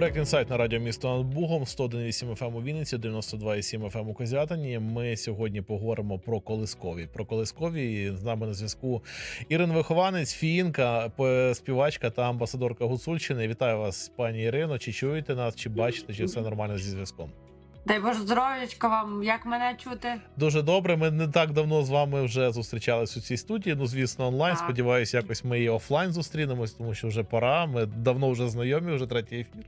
Проект інсайт на радіо місто над Бугом 101,8 FM у Вінниці, 92,7 FM у Козятині. Ми сьогодні поговоримо про колискові. Про колискові з нами на зв'язку Ірин Вихованець, фіїнка, співачка та амбасадорка Гуцульщини. Вітаю вас, пані Ірино. Чи чуєте нас, чи бачите, чи все нормально зі зв'язком? Дай Боже здоров'ячка вам, як мене чути? Дуже добре. Ми не так давно з вами вже зустрічались у цій студії. Ну, звісно, онлайн. Так. Сподіваюся, якось ми і офлайн зустрінемось, тому що вже пора. Ми давно вже знайомі, вже третій ефір.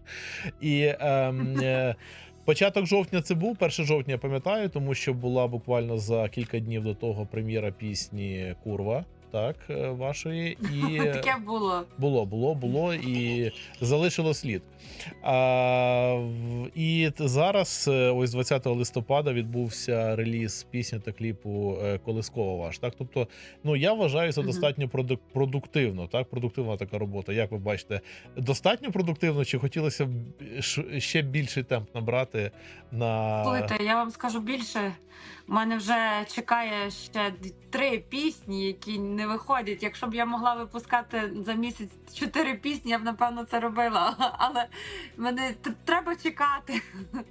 І ем, е, початок жовтня це був. 1 жовтня я пам'ятаю, тому що була буквально за кілька днів до того прем'єра пісні Курва. Так, е, вашої і Таке було. було, було, було і залишило слід. А, і зараз, е, ось 20 листопада, відбувся реліз пісні та кліпу е, Колискова ваш. Так, тобто, ну я вважаю це достатньо продуктивно. Так, продуктивна така робота. Як ви бачите, достатньо продуктивно, чи хотілося б ще більший темп набрати на Слухайте, я вам скажу більше. У мене вже чекає ще три пісні, які не виходять. Якщо б я могла випускати за місяць чотири пісні, я б напевно це робила. Але мене треба чекати.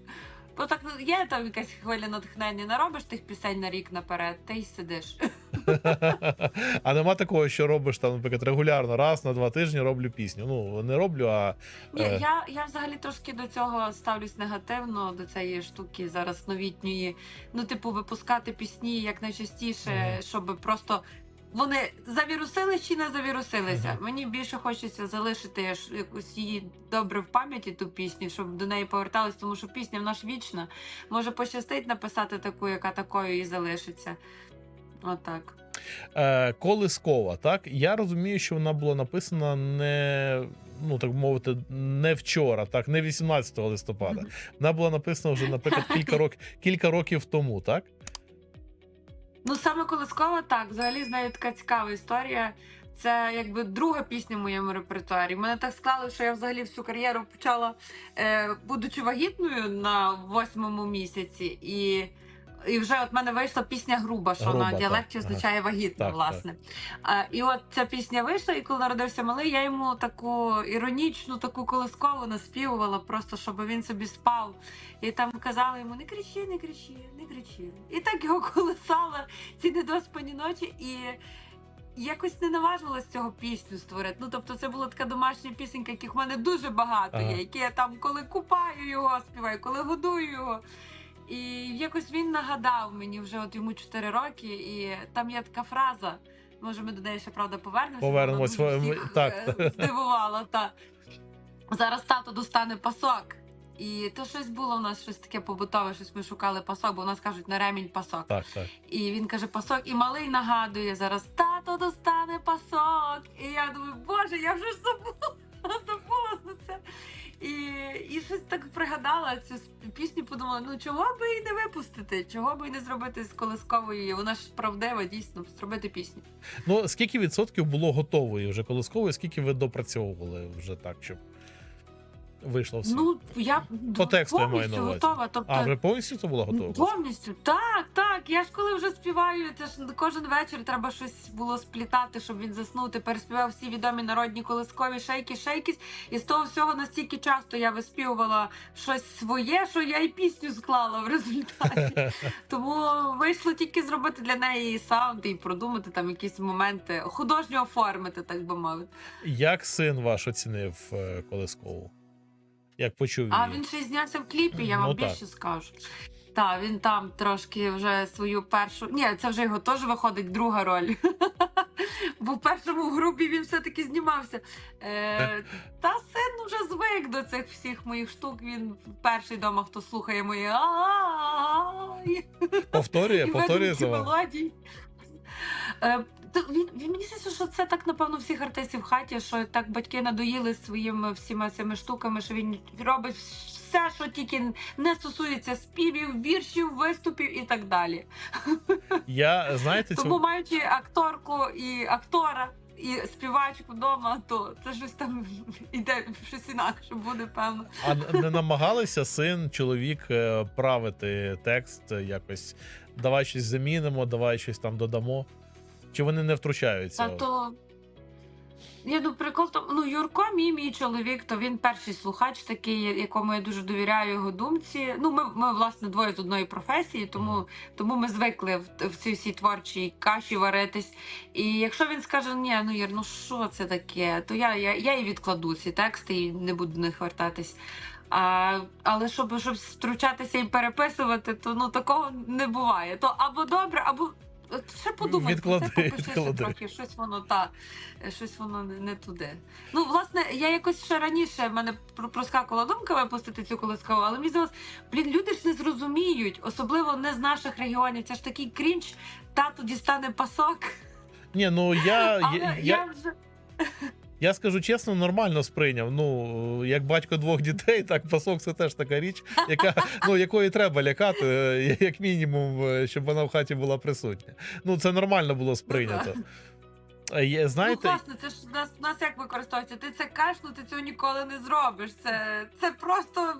Бо так ну, є там якась хвиля натхнення, не робиш тих пісень на рік наперед, ти й сидиш. а нема такого, що робиш там, наприклад, регулярно, раз на два тижні роблю пісню. Ну не роблю, а Ні, Е. я, я взагалі трошки до цього ставлюсь негативно, до цієї штуки зараз новітньої. Ну, типу, випускати пісні як найчастіше, Мгм. щоб просто. Вони завірусились чи не завірусилися. Мгм. Мені більше хочеться залишити якусь її добре в пам'яті ту пісню, щоб до неї повертались, тому що пісня в нас вічна. Може пощастить написати таку, яка такою і залишиться. Отак. Е, Колискова, так я розумію, що вона була написана не ну так мовити, не вчора, так не 18 листопада. Вона була написана вже, наприклад, кілька років кілька років тому, так? Ну, саме колискова, так. Взагалі з нею така цікава історія. Це якби друга пісня в моєму репертуарі. Мене так склали, що я взагалі всю кар'єру почала, е, будучи вагітною на восьмому місяці, і, і вже от мене вийшла пісня груба, що Груба, на діалекті так. означає вагітна, Так, власне. А, і от ця пісня вийшла, і коли народився малий, я йому таку іронічну, таку колискову наспівувала, просто щоб він собі спав. І там казали йому: не кричи, не кричи, не кричи. І так його колисала ці недоспані ночі. І якось не наважувалась цього пісню створити. Ну тобто, це була така домашня пісенька, яких в мене дуже багато Ага. є, які я там коли купаю його, співаю, коли годую його. І якось він нагадав мені вже от йому 4 роки, і там є така фраза. Може, ми до неї ще правда повернемося. бо вона дуже всіх, так. е, здивувала. Та. Зараз тато достане пасок. І то щось було у нас щось таке побутове, щось ми шукали пасок, бо у нас кажуть на ремінь пасок. Так, так. І він каже пасок, і малий нагадує зараз: тато достане пасок. І я думаю, боже, я вже забула, забула за це. І, і щось так пригадала цю пісню, подумала, ну чого би і не випустити, чого би і не зробити з колисковою. Вона ж правдива, дійсно, зробити пісню. Ну скільки відсотків було готової вже колискової, скільки ви допрацьовували вже так, щоб вийшло все? Ну, я По тексту я маю повністю на увазі. готова. Тобто, а вже повністю це було готово? Повністю, так, так. Я ж коли вже співаю, це ж кожен вечір треба щось було сплітати, щоб він заснув. Тепер співав всі відомі народні колискові шейки, шейкісь. І з того всього настільки часто я виспівувала щось своє, що я і пісню склала в результаті. Тому вийшло тільки зробити для неї і саунд, і продумати там якісь моменти, художньо оформити, так би мовити. Як син ваш оцінив е, колискову? Як почув? А він ще знявся в кліпі, я вам Ну, так. більше скажу. Так, він там трошки вже свою першу. Ні, це вже його теж виходить друга роль. Бо в першому групі він все-таки знімався. Е, та син вже звик до цих всіх моїх штук. Він перший дома, хто слухає мої Повторює, повторює за? Він, він мені здається, що це так напевно всіх артистів в хаті, що так батьки надоїли своїми всіма цими штуками, що він робить все, що тільки не стосується співів, віршів, виступів і так далі. Я знаєте, Тому цю маючи акторку і актора. І співачку вдома, то це щось там іде щось інакше буде, певно. а не намагалися син, чоловік е, правити текст якось. Давай щось замінимо, давай щось там додамо. Чи вони не втручаються? Та то Я ну прикол тому, ну Юрко, мій мій чоловік, то він перший слухач, такий, якому я дуже довіряю його думці. Ну, ми, ми власне двоє з одної професії, тому, тому ми звикли в, в цій всій творчій каші варитись. І якщо він скаже, ні, ну Юр, ну що це таке, то я, я, я і відкладу ці тексти і не буду до них вертатись. А, але щоб, щоб втручатися і переписувати, то ну такого не буває. То або добре, або от ще подумай, про це, Відклади, попиши ще відклади. трохи, щось воно та щось воно не, не туди. Ну, власне, я якось ще раніше в мене про- проскакувала думка випустити цю колискову, але мені здалося, блін, люди ж не зрозуміють, особливо не з наших регіонів. Це ж такий крінч, тато дістане пасок. Ні, ну я, Але я, я, я, вже я скажу чесно, нормально сприйняв. Ну, як батько двох дітей, так пасок це теж така річ, яка, ну, якої треба лякати, е, як мінімум, е, щоб вона в хаті була присутня. Ну, це нормально було сприйнято. Е, є- ну Знаєте, класно, це ж нас, нас як використовується. Ти це кажеш, ну ти цього ніколи не зробиш. Це, це просто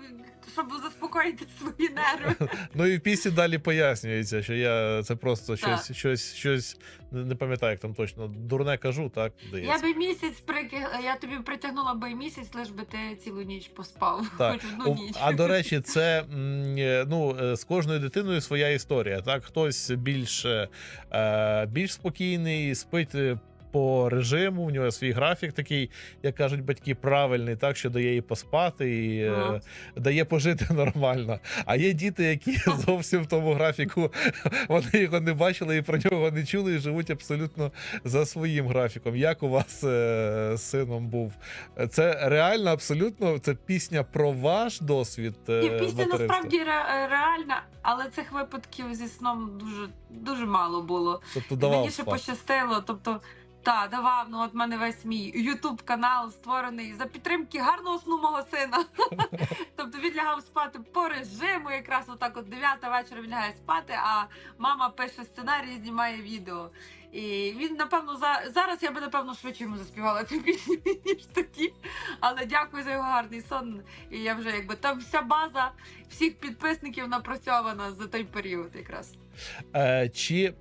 щоб заспокоїти свої нерви. ну і в пісні далі пояснюється, що я це просто щось, щось, щось не пам'ятаю, як там точно дурне кажу, так Я би місяць прики... я тобі притягнула би місяць, лиш би ти цілу ніч поспав. Так. Хоч одну ніч. А до речі, це е, ну е, з кожною дитиною своя історія. Так, хтось більш, е, більш спокійний, спить. Е, По режиму, в нього свій графік такий, як кажуть батьки, правильний, так що дає їй поспати і е, Ага. дає пожити нормально. А є діти, які зовсім в тому графіку вони його не бачили і про нього не чули, і живуть абсолютно за своїм графіком. Як у вас е, з сином був? Це реально абсолютно це пісня про ваш досвід. е, Ні, пісня насправді ре- реальна, але цих випадків зі сном дуже дуже мало було. Тобто давав Мені ще пощастило. Тобто, та давав. Ну от мене весь мій Ютуб канал створений за підтримки гарного сну мого сина. тобто він лягав спати по режиму, якраз отак от 9 вечора він лягає спати, а мама пише сценарій, знімає відео. І він, напевно, за зараз я би напевно швидше йому заспівала цю пісню, ніж тоді. Але дякую за його гарний сон. І я вже якби там вся база всіх підписників напрацьована за той період якраз. Е, чи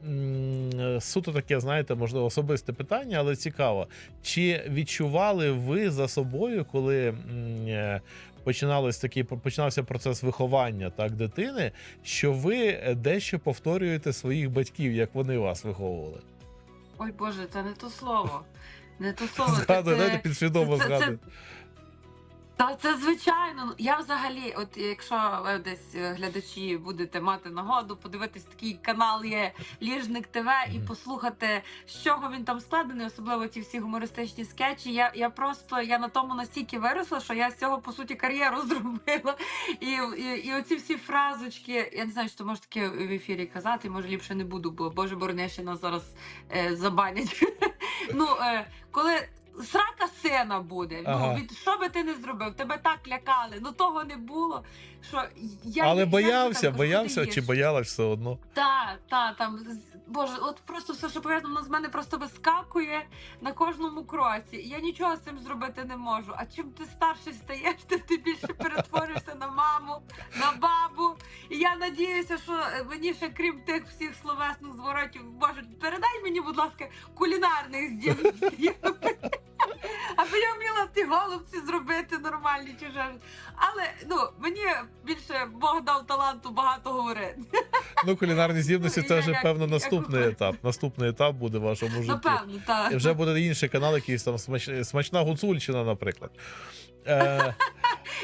суто таке, знаєте, можливо, особисте питання, але цікаво. Чи відчували ви за собою, коли е, починалось такий починався процес виховання так дитини, що ви дещо повторюєте своїх батьків, як вони вас виховували? Ой Боже, це не то слово. Не то слово. це- Згадую, це- знаєте, підсвідомо це- це-. Та це звичайно. Я взагалі, от якщо ви десь е, глядачі будете мати нагоду, подивитись такий канал є Ліжник ТВ і послухати, з чого він там складений, особливо ті всі гумористичні скетчі. Я, я просто я на тому настільки виросла, що я з цього по суті кар'єру зробила. І, і, і оці всі фразочки, я не знаю, що може таке в ефірі казати, може ліпше не буду, бо Боже борони, ще нас зараз е, забанять. ну, е, коли. Срака сина буде. Ага. Ну від що би ти не зробив? Тебе так лякали. Ну того не було. Що я Але я боявся, там боявся чи боялась все одно. Та, та, там, боже, от просто все, що пов'язано з мене, просто вискакує на кожному кроці. І я нічого з цим зробити не можу. А чим ти старший стаєш, тим ти більше перетворюєшся на маму, на бабу. І я надіюся, що е, мені ще крім тих всіх словесних зворотів, боже, передай мені, будь ласка, кулінарних здібностей. Аби я вміла ті голубці зробити нормальні чи ж. Але ну мені більше Бог дав таланту багато говорити. Ну, кулінарні здібності Ну, це вже певно як наступний етап. Наступний етап буде в вашому житті. Напевно, так. І вже буде інший канал, якийсь там смач... смачна гуцульщина, наприклад. Е,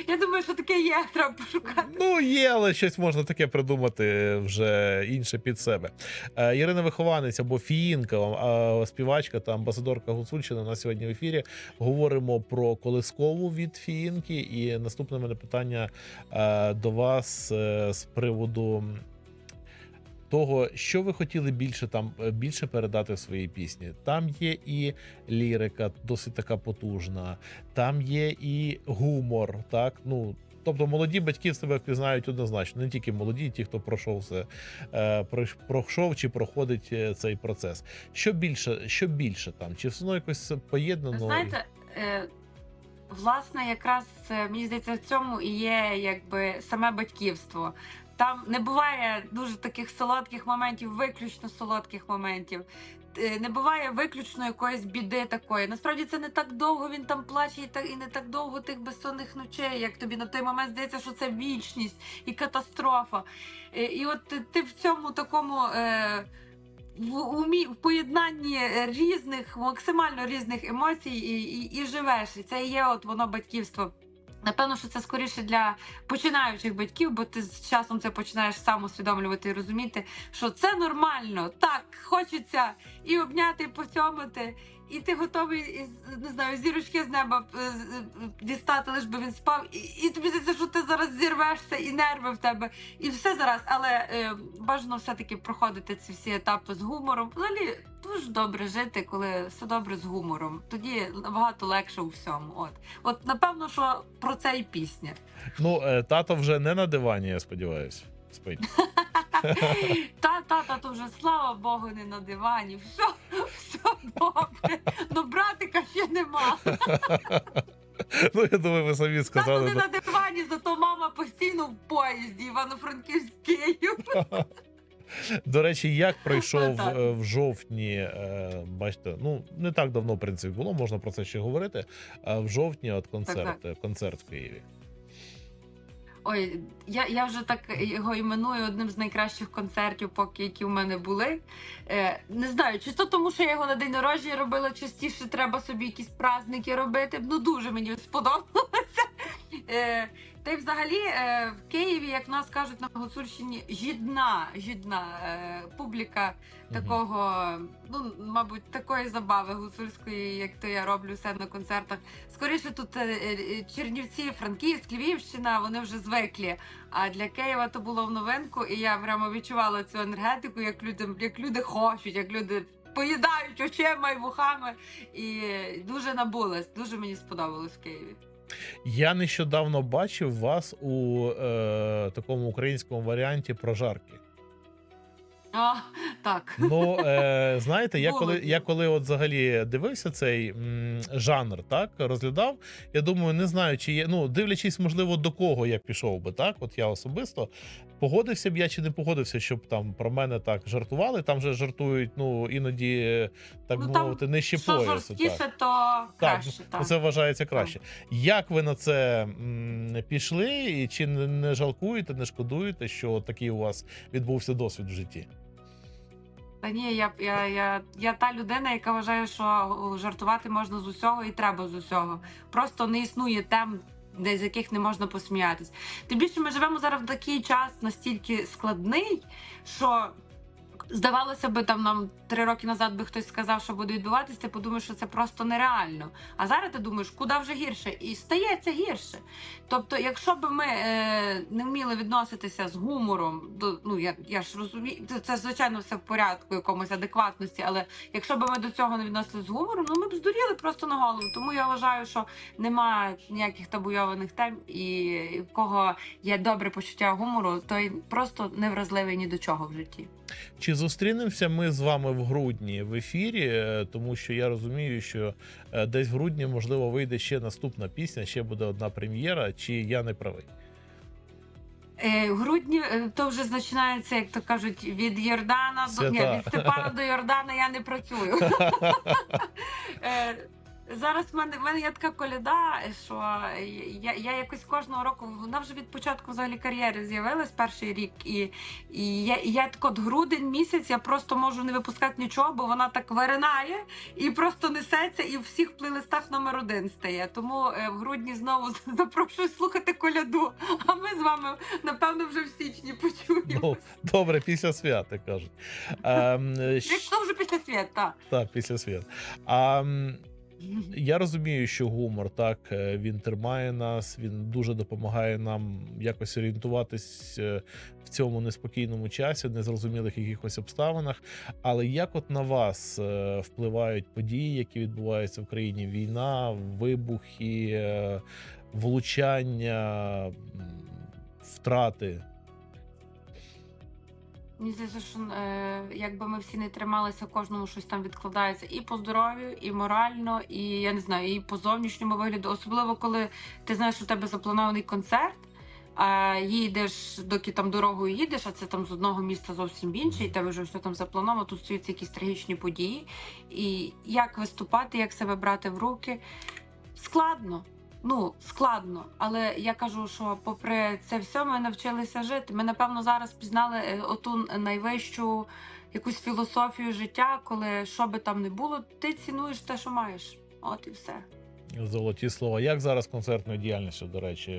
Я думаю, що таке є, треба пошукати. ну, є, але щось можна таке придумати вже інше під себе. Е, Ірина Вихованець або Фіїнка, е, співачка та амбасадорка Гуцульщини на сьогодні в ефірі. Говоримо про колискову від Фіїнки. І наступне мене питання е, до вас е, з приводу. Того, що ви хотіли більше там е, більше передати в своїй пісні. Там є і лірика, досить така потужна, там є і гумор, так ну. Тобто молоді батьки з тебе впізнають однозначно, не тільки молоді, ті, хто пройшов все, е, пройшов чи проходить е, цей процес. Що більше, що більше там? Чи все одно якось поєднано? Знаєте, власне, якраз мені здається, в цьому і є якби саме батьківство. Там не буває дуже таких солодких моментів, виключно солодких моментів. Е, Не буває виключно якоїсь біди такої. Насправді це не так довго він там плаче, і так і не так довго тих безсонних ночей, як тобі на той момент здається, що це вічність і катастрофа. Е, І от ти- в цьому такому. Е, в умі в поєднанні різних, максимально різних емоцій і, і, і живеш. І це є от воно батьківство. Напевно, що це скоріше для починаючих батьків, бо ти з часом це починаєш сам усвідомлювати і розуміти, що це нормально. Так, хочеться і обняти, і поцьомати, і ти готовий із не знаю, зірочки з неба е, е, дістати, лиш би він спав, і, і тобі здається, що ти зараз зірвешся, і нерви в тебе, і все зараз. Але е, бажано все-таки проходити ці всі етапи з гумором. Взагалі дуже добре жити, коли все добре з гумором. Тоді набагато легше у всьому. От, от напевно, що про це і пісня. Ну, е, тато вже не на дивані, я сподіваюся. Спить. Та, та, та, то вже слава Богу, не на дивані. Все, все добре. Ну, братика ще нема. Ну, я думаю, ви самі Тато сказали. не на дивані, зато мама постійно в поїзді, Івано-Франківськ Київ. До речі, як пройшов Так. е, в жовтні, е, бачите, ну не так давно, в принципі, було, можна про це ще говорити. А в жовтні от концерт, е, концерт в Києві. Ой, я, я вже так його іменую одним з найкращих концертів, поки які в мене були. Е, не знаю, чи то тому, що я його на день народження робила частіше, треба собі якісь праздники робити. Ну дуже мені сподобалося. Е, та й взагалі е, в Києві, як в нас кажуть на Гуцульщині, жідна, жідна е, публіка такого, ну мабуть, такої забави гуцульської, як то я роблю все на концертах. Скоріше тут е, Чернівці, Франківськ, Львівщина, вони вже звиклі. А для Києва то було в новинку, і я прямо відчувала цю енергетику, як люди, як люди хочуть, як люди. Поїдають очима і вухами, і дуже набулась. Дуже мені сподобалось в Києві. Я нещодавно бачив вас у е, такому українському варіанті прожарки. А, так. Ну е, знаєте, я коли я коли от взагалі дивився цей м, жанр, так розглядав. Я думаю, не знаю, чи є. Ну, дивлячись, можливо, до кого я пішов би, так. От я особисто погодився б я чи не погодився, щоб там про мене так жартували. Там же жартують, ну іноді, е, так Ну, мовити, поясу. жорсткіше, Так. то Так, краще. ну, Так. це вважається краще. Як ви на це м, пішли, і чи не, не жалкуєте, не шкодуєте, що такий у вас відбувся досвід в житті? Та ні, я, я, я, я та людина, яка вважає, що жартувати можна з усього і треба з усього. Просто не існує тем, де з яких не можна посміятись. Тим більше ми живемо зараз в такий час настільки складний, що. Здавалося би, там нам три роки назад би хтось сказав, що буде відбуватися, ти подумаєш, що це просто нереально. А зараз ти думаєш, куди вже гірше, і стається гірше. Тобто, якщо б ми е, не вміли відноситися з гумором, до ну я, я ж розумію, це, звичайно все в порядку, якомусь адекватності, але якщо б ми до цього не відносилися з гумором, ну ми б здуріли просто на голову. Тому я вважаю, що немає ніяких табуйованих тем, і в кого є добре почуття гумору, той просто невразливий ні до чого в житті. Чи зустрінемося ми з вами в грудні в ефірі? Е, Тому що я розумію, що е, десь в грудні можливо вийде ще наступна пісня, ще буде одна прем'єра. Чи я не правий? Е, в грудні то вже починається, як то кажуть, від Йордана до ні, від Степана до Йордана я не працюю. Зараз в мене, в мене є така коляда, що я, я якось кожного року, вона вже від початку взагалі кар'єри з'явилась перший рік, і, і я, і я так от грудень місяць я просто можу не випускати нічого, бо вона так виринає і просто несеться, і в всіх плейлистах номер один стає. Тому е, в грудні знову запрошую слухати коляду. А ми з вами напевно вже в січні почуємо. Ну, добре, після свята кажуть. Ем, е, Якщо вже після свята. Так, після свята. Я розумію, що гумор так е, він тримає нас, він дуже допомагає нам якось орієнтуватись е, в цьому неспокійному часі, незрозумілих якихось обставинах. Але як от на вас е, впливають події, які відбуваються в країні? Війна, вибухи, влучання, втрати? Мені здається, що е, якби ми всі не трималися, кожному щось там відкладається і по здоров'ю, і морально, і я не знаю, і по зовнішньому вигляду. Особливо коли ти знаєш, що у тебе запланований концерт. А їдеш, доки там дорогою їдеш, а це там з одного міста зовсім інше, і тебе вже все там заплановано, тут стаються якісь трагічні події. І як виступати, як себе брати в руки. Складно. Ну, складно, але я кажу, що попри це все, ми навчилися жити. Ми, напевно, зараз пізнали е, оту найвищу якусь філософію життя, коли що би там не було, ти цінуєш те, що маєш. От і все. Золоті слова. Як зараз концертною діяльністю, до речі,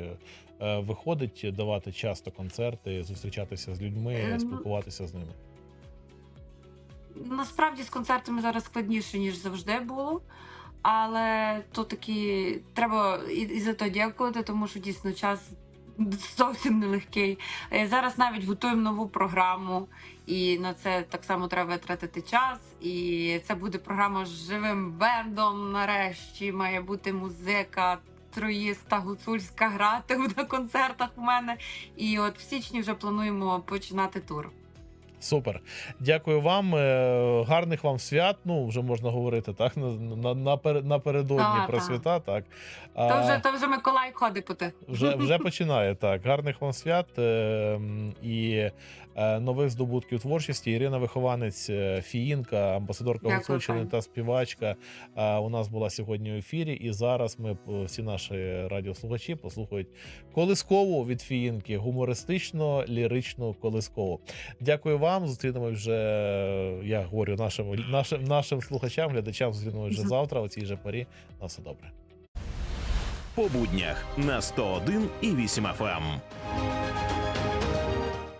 е, виходить давати часто концерти, зустрічатися з людьми, Ем. спілкуватися з ними? Насправді з концертами зараз складніше, ніж завжди було. Але то таки треба і, і за то дякувати, тому що дійсно час зовсім нелегкий. Е, Зараз навіть готуємо нову програму, і на це так само треба витратити час. І це буде програма з живим бендом. Нарешті має бути музика. Троїста гуцульська грати на концертах у мене. І от в січні вже плануємо починати тур. Супер. Дякую вам. е, Гарних вам свят. Ну, вже можна говорити, так? На, на, напер- напередодні а, про так. свята, так. То А, вже то вже Миколай ходить по те. вже, вже починає так. Гарних вам свят е, і нових здобутків творчості. Ірина Вихованець, е, фіїнка, амбасадорка Гуцульщини та співачка. е, У нас була сьогодні в ефірі. І зараз ми е, всі наші радіослухачі послухають колискову від фіїнки, гумористично ліричну колискову. Дякую вам. Зустрінемось вже. е, Я говорю нашим нашим, нашим слухачам, глядачам. Зустрінемось вже завтра. У цій же порі. На все добре. по буднях на 101 і 8 FM.